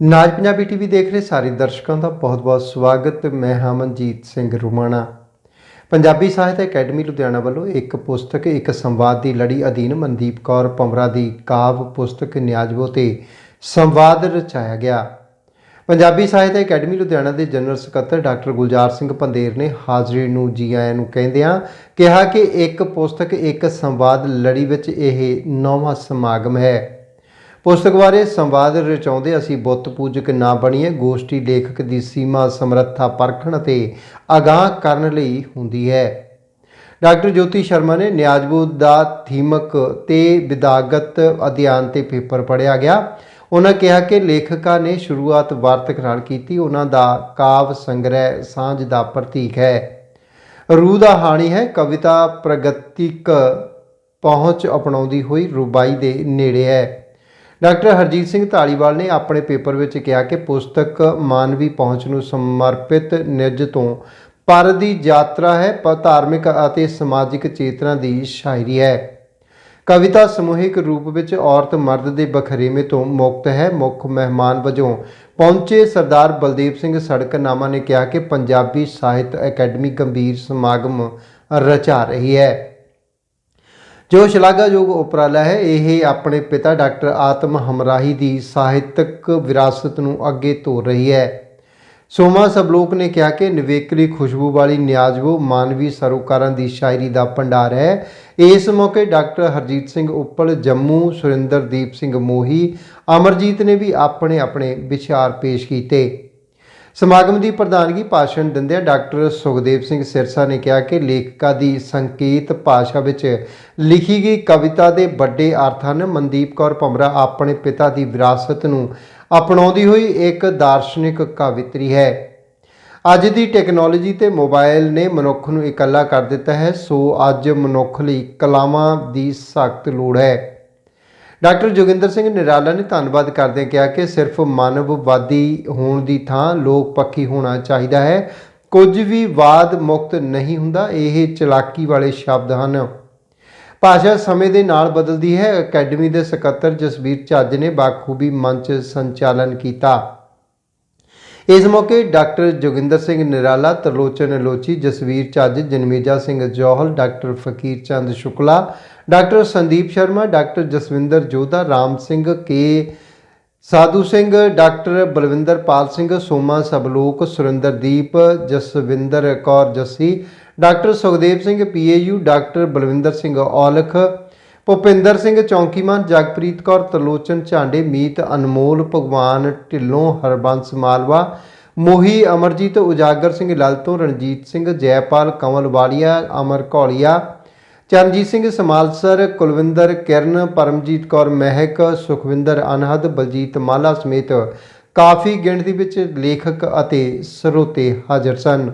ਨਾਜ Punjabi TV ਦੇਖ ਰਹੇ ਸਾਰੇ ਦਰਸ਼ਕਾਂ ਦਾ ਬਹੁਤ-ਬਹੁਤ ਸਵਾਗਤ। ਮੈਂ ਹਾਂ ਮਨਜੀਤ ਸਿੰਘ ਰੁਮਾਣਾ। ਪੰਜਾਬੀ ਸਾਹਿਤ ਅਕੈਡਮੀ ਲੁਧਿਆਣਾ ਵੱਲੋਂ ਇੱਕ ਪੁਸਤਕ, ਇੱਕ ਸੰਵਾਦ ਦੀ ਲੜੀ ਅਧੀਨ ਮਨਦੀਪ ਕੌਰ ਪੰਵਰਾ ਦੀ ਕਾਵ ਪੁਸਤਕ ਨਿਆਜਬੋ ਤੇ ਸੰਵਾਦ ਰਚਾਇਆ ਗਿਆ। ਪੰਜਾਬੀ ਸਾਹਿਤ ਅਕੈਡਮੀ ਲੁਧਿਆਣਾ ਦੇ ਜਨਰਲ ਸਕੱਤਰ ਡਾਕਟਰ ਗੁਲਜ਼ਾਰ ਸਿੰਘ ਪੰਦੇਰ ਨੇ ਹਾਜ਼ਰੀ ਨੂੰ ਜੀ ਆਇਆਂ ਨੂੰ ਕਹਿੰਦਿਆਂ ਕਿਹਾ ਕਿ ਇੱਕ ਪੁਸਤਕ, ਇੱਕ ਸੰਵਾਦ ਲੜੀ ਵਿੱਚ ਇਹ ਨੌਵਾਂ ਸਮਾਗਮ ਹੈ। ਪੁਸਤਕ ਬਾਰੇ ਸੰਵਾਦ ਰਚਾਉਂਦੇ ਅਸੀਂ ਬੁੱਤ ਪੂਜਕ ਨਾ ਬਣੀਏ, ਗੋਸ਼ਟੀ ਲੇਖਕ ਦੀ ਸੀਮਾ ਸਮਰੱਥਾ ਪਰਖਣ ਅਤੇ ਅਗਾਹ ਕਰਨ ਲਈ ਹੁੰਦੀ ਹੈ। ਡਾਕਟਰ ਜੋਤੀ ਸ਼ਰਮਾ ਨੇ ਨਿਆਜ਼ਬੂ ਦਾ ਥੀਮਕ ਤੇ ਵਿਦਾਗਤ ਅਧਿਐਨ ਤੇ ਪੇਪਰ ਪੜਿਆ ਗਿਆ। ਉਹਨਾਂ ਕਿਹਾ ਕਿ ਲੇਖਕਾਂ ਨੇ ਸ਼ੁਰੂਆਤ ਵਾਰਤਕ ਨਾਲ ਕੀਤੀ। ਉਹਨਾਂ ਦਾ ਕਾਵ ਸੰਗ੍ਰਹਿ ਸਾਂਝ ਦਾ ਪ੍ਰਤੀਕ ਹੈ। ਰੂਹ ਦਾ ਹਾਣੀ ਹੈ। ਕਵਿਤਾ ਪ੍ਰਗਤਿਕ ਪਹੁੰਚ ਅਪਣਾਉਂਦੀ ਹੋਈ ਰੁਬਾਈ ਦੇ ਨੇੜੇ ਹੈ। ਡਾਕਟਰ ਹਰਜੀਤ ਸਿੰਘ ਢਾਲੀਵਾਲ ਨੇ ਆਪਣੇ ਪੇਪਰ ਵਿੱਚ ਕਿਹਾ ਕਿ ਪੁਸਤਕ ਮਾਨਵੀ ਪਹੁੰਚ ਨੂੰ ਸਮਰਪਿਤ ਨਿਜ ਤੋਂ ਪਰ ਦੀ ਯਾਤਰਾ ਹੈ, ਪਰ ਧਾਰਮਿਕ ਅਤੇ ਸਮਾਜਿਕ ਚੇਤਨਾ ਦੀ ਸ਼ਾਇਰੀ ਹੈ। ਕਵਿਤਾ ਸਮੂਹਿਕ ਰੂਪ ਵਿੱਚ ਔਰਤ ਮਰਦ ਦੇ ਬਖਰੇਵੇਂ ਤੋਂ ਮੁਕਤ ਹੈ। ਮੁੱਖ ਮਹਿਮਾਨ ਵਜੋਂ ਪਹੁੰਚੇ ਸਰਦਾਰ ਬਲਦੇਵ ਸਿੰਘ ਸੜਕਨਾਮਾ ਨੇ ਕਿਹਾ ਕਿ ਪੰਜਾਬੀ ਸਾਹਿਤ ਅਕੈਡਮੀ ਗੰਭੀਰ ਸਮਾਗਮ ਰਚਾ ਰਹੀ ਹੈ। ਜੋ ਸ਼ਲਾਘਾਯੋਗ ਉਪਰਾਲਾ ਹੈ। ਇਹ ਆਪਣੇ ਪਿਤਾ ਡਾਕਟਰ ਆਤਮ ਹਮਰਾਹੀ ਦੀ ਸਾਹਿਤਕ ਵਿਰਾਸਤ ਨੂੰ ਅੱਗੇ ਤੋਰ ਰਹੀ ਹੈ। ਸੋਮਾ ਸਬਲੋਕ ਨੇ ਕਿਹਾ ਕਿ ਨਿਵੇਕਲੀ ਖੁਸ਼ਬੂ ਵਾਲੀ ਨਿਆਜ਼ਬੋ ਮਾਨਵੀ ਸਰੋਕਾਰਾਂ ਦੀ ਸ਼ਾਇਰੀ ਦਾ ਭੰਡਾਰ ਹੈ। ਇਸ ਮੌਕੇ ਡਾਕਟਰ ਹਰਜੀਤ ਸਿੰਘ ਉੱਪਲ, ਜੰਮੂ ਸੁਰਿੰਦਰਦੀਪ ਸਿੰਘ ਮੋਹੀ, ਅਮਰਜੀਤ ਨੇ ਵੀ ਆਪਣੇ ਆਪਣੇ ਵਿਚਾਰ ਪੇਸ਼ ਕੀਤੇ। ਸਮਾਗਮ ਦੀ ਪ੍ਰਧਾਨਗੀ ਭਾਸ਼ਣ ਦਿੰਦਿਆਂ ਡਾਕਟਰ ਸੁਖਦੇਵ ਸਿੰਘ ਸਿਰਸਾ ਨੇ ਕਿਹਾ ਕਿ ਲੇਖਕਾਂ ਦੀ ਸੰਕੇਤ ਭਾਸ਼ਾ ਵਿੱਚ ਲਿਖੀ ਗਈ ਕਵਿਤਾ ਦੇ ਵੱਡੇ ਅਰਥ ਹਨ। ਮਨਦੀਪ ਕੌਰ ਭਮਰਾ ਆਪਣੇ ਪਿਤਾ ਦੀ ਵਿਰਾਸਤ ਨੂੰ ਅਪਣਾਉਂਦੀ ਹੋਈ ਇੱਕ ਦਾਰਸ਼ਨਿਕ ਕਵਿਤਰੀ ਹੈ। ਅੱਜ ਦੀ ਟੈਕਨੋਲੋਜੀ ਤੇ ਮੋਬਾਈਲ ਨੇ ਮਨੁੱਖ ਨੂੰ ਇਕੱਲਾ ਕਰ ਦਿੱਤਾ ਹੈ, ਸੋ ਅੱਜ ਮਨੁੱਖ ਲਈ ਕਲਾਵਾਂ ਦੀ ਸਖਤ ਲੋੜ ਹੈ। ਡਾਕਟਰ ਜੋਗਿੰਦਰ ਸਿੰਘ ਨਿਰਾਲਾ ਨੇ ਧੰਨਵਾਦ ਕਰਦਿਆਂ ਕਿਹਾ ਕਿ ਸਿਰਫ ਮਾਨਵਵਾਦੀ ਹੋਣ ਦੀ ਥਾਂ ਲੋਕ ਪੱਖੀ ਹੋਣਾ ਚਾਹੀਦਾ ਹੈ। ਕੁਝ ਵੀ ਵਾਦ ਮੁਕਤ ਨਹੀਂ ਹੁੰਦਾ, ਇਹ ਚਲਾਕੀ ਵਾਲੇ ਸ਼ਬਦ ਹਨ। ਭਾਸ਼ਾ ਸਮੇਂ ਦੇ ਨਾਲ ਬਦਲਦੀ ਹੈ। ਅਕੈਡਮੀ ਦੇ ਸਕੱਤਰ ਜਸਬੀਰ ਚੱਜ ਨੇ ਬਾਖੂਬੀ ਮੰਚ ਸੰਚਾਲਨ ਕੀਤਾ। ਇਸ ਮੌਕੇ doctor Joginder Singh Nirala, Tarlochan Lochi, Jasvir Chajj, Janmeja Singh Johal, doctor Fakir Chand Shukla, doctor Sandeep Sharma, doctor Jaswinder Jodha, Ram Singh K Sadhu Singh, doctor Balwinder Pal Singh, Soma Sablok Surinderdeep, Jaswinder Kaur Jassi, doctor Sukhdev Singh PAU, doctor Balwinder Singh Aulakh Bhupinder Singh Chaunkiman, Jagpreet Kaur Tarlochan Jhande, Meet, Anmol, Bhagwan Dhillon, Harbans Malwa, Mohi, Amarjit ਉਜਾਗਰ ਸਿੰਘ ਲਲਤੋਂ, ਰਣਜੀਤ ਸਿੰਘ ਜੈਪਾਲ, ਕਮਲ ਵਾਲੀਆ, ਅਮਰ ਘੋਲੀਆ ਚਰਨਜੀਤ ਸਿੰਘ ਸਮਾਲਸਰ, ਕੁਲਵਿੰਦਰ ਕਿਰਨ, ਪਰਮਜੀਤ ਕੌਰ ਮਹਿਕ, ਸੁਖਵਿੰਦਰ ਅਨਹਦ, ਬਲਜੀਤ ਮਾਲਾ ਸਮੇਤ ਕਾਫੀ ਗਿਣਤੀ ਵਿੱਚ ਲੇਖਕ ਅਤੇ ਸਰੋਤੇ ਹਾਜ਼ਰ ਸਨ।